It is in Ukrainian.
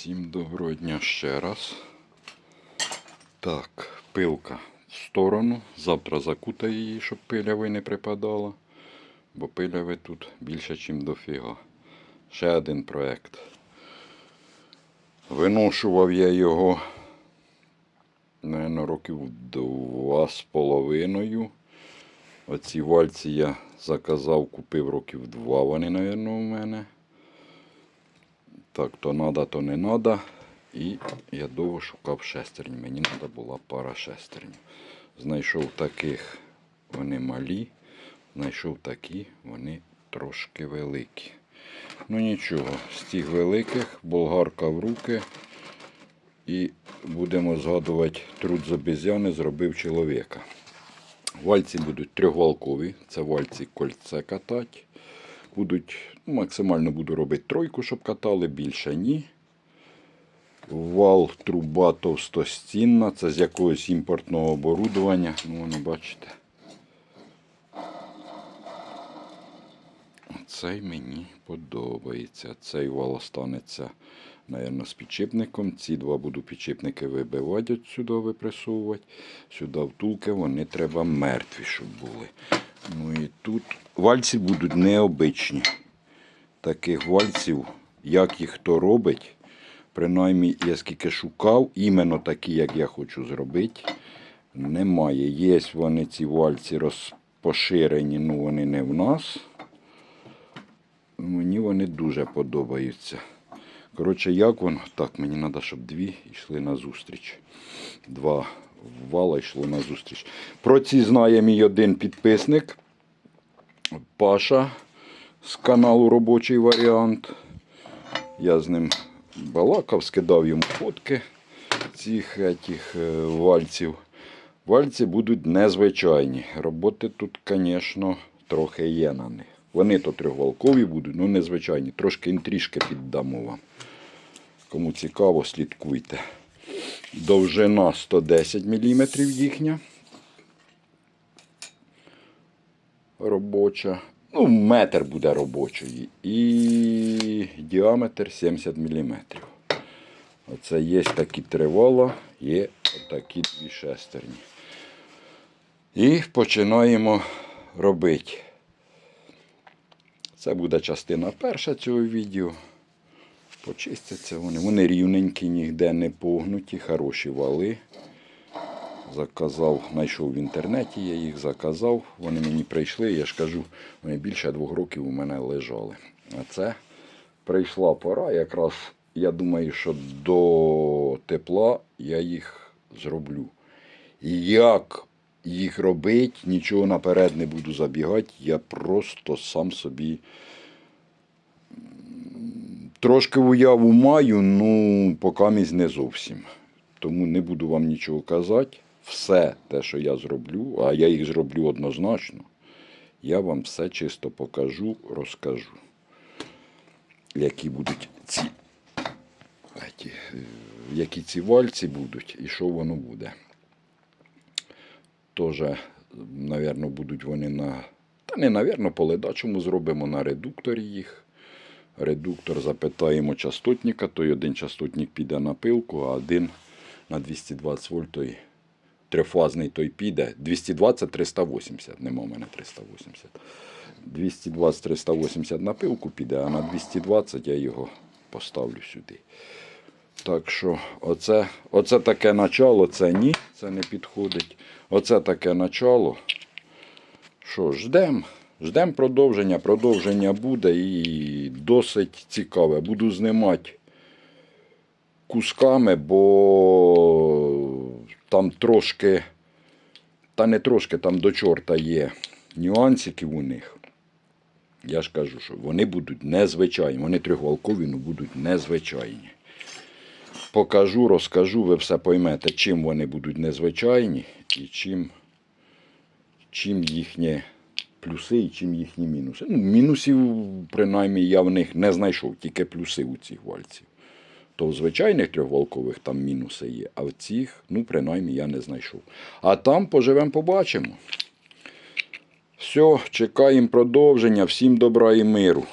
Всім доброго дня ще раз. Так, пилка в сторону. Завтра закутаю її, щоб пиляви не припадала. Бо пиляви тут більше, ніж дофіга. Ще один проєкт. Виношував я його, наверное, років два з половиною. Оці вальці я заказав, купив років два, вони, напевно, у мене. Так, то надо, то не надо. І я довго шукав шестернь. Мені треба була пара шестернів. Знайшов таких, вони малі. Знайшов такі, вони трошки великі. Ну нічого, з тих великих болгарка в руки. І будемо згадувати труд з обезьяни зробив чоловіка. Вальці будуть трьохвалкові, це вальці кольце катати. Будуть, ну, максимально буду робити тройку, щоб катали, більше ні. Вал труба товстостінна, це з якогось імпортного оборудування. Ну, воно бачите. Цей мені подобається. Цей вал останеться, мабуть, з підшипником. Ці два буду підшипники вибивати от сюди, випресовувати. Сюди втулки, вони треба мертві, щоб були. Тут вальці будуть необичні. Таких вальців, як їх хто робить, принаймні я скільки шукав, іменно такі, як я хочу зробити, немає. Є вони ці вальці розпоширені, ну вони не в нас. Мені вони дуже подобаються. Коротше, як воно? Так, мені треба, щоб дві йшли на зустріч. Два вала йшло на зустріч. Про ці знає мій один підписник. Паша з каналу Робочий варіант. Я з ним балакав, скидав йому фотки цих етіх, е, вальців. Вальці будуть незвичайні. Роботи тут, звісно, трохи є на них. Вони то трьохвалкові будуть, ну незвичайні. Трошки інтрижки піддамо вам. Кому цікаво, слідкуйте. Довжина 110 мм їхня. Робоча. Ну, метр буде робочої. І діаметр 70 мм. Оце є такі три вала, є такі дві шестерні. І починаємо робити. Це буде частина перша цього відео. Почистяться вони. Вони рівненькі, ніде не погнуті, хороші вали. Заказав, знайшов в інтернеті, я їх заказав. Вони мені прийшли, я ж кажу, вони більше двох років у мене лежали. А це прийшла пора. Якраз я думаю, що до тепла я їх зроблю. І як їх робити, нічого наперед не буду забігати, я просто сам собі трошки уяву маю, ну поки не зовсім. Тому не буду вам нічого казати. Все те, що я зроблю, а я їх зроблю однозначно, я вам все чисто покажу, розкажу. Які будуть ці, які ці вальці будуть і що воно буде. Тоже, напевно, будуть вони на. Та не, напевно, по ледачому зробимо на редукторі їх. Редуктор запитаємо частотника, той один частотник піде на пилку, а один на 220 вольт той трифазний той піде. 220 380, нема в мене 380. 220 380 на пилку піде, а на 220 я його поставлю сюди. Так що, оце, оце таке начало, це ні, це не підходить. Оце таке начало. Що, ждемо. Ждемо продовження. Продовження буде і досить цікаве. Буду знімати кусками, бо там трошки, та не трошки, там до чорта є нюансиків у них. Я ж кажу, що вони будуть незвичайні. Вони трьохвалкові, але будуть незвичайні. Покажу, розкажу, ви все поймете, чим вони будуть незвичайні і чим, чим їхні плюси і чим їхні мінуси. Ну, мінусів, принаймні, я в них не знайшов, тільки плюси у цих вальців. То в звичайних трьохволкових там мінуси є, а в цих, ну, принаймні, я не знайшов. А там поживемо, побачимо. Все, чекаємо продовження. Всім добра і миру.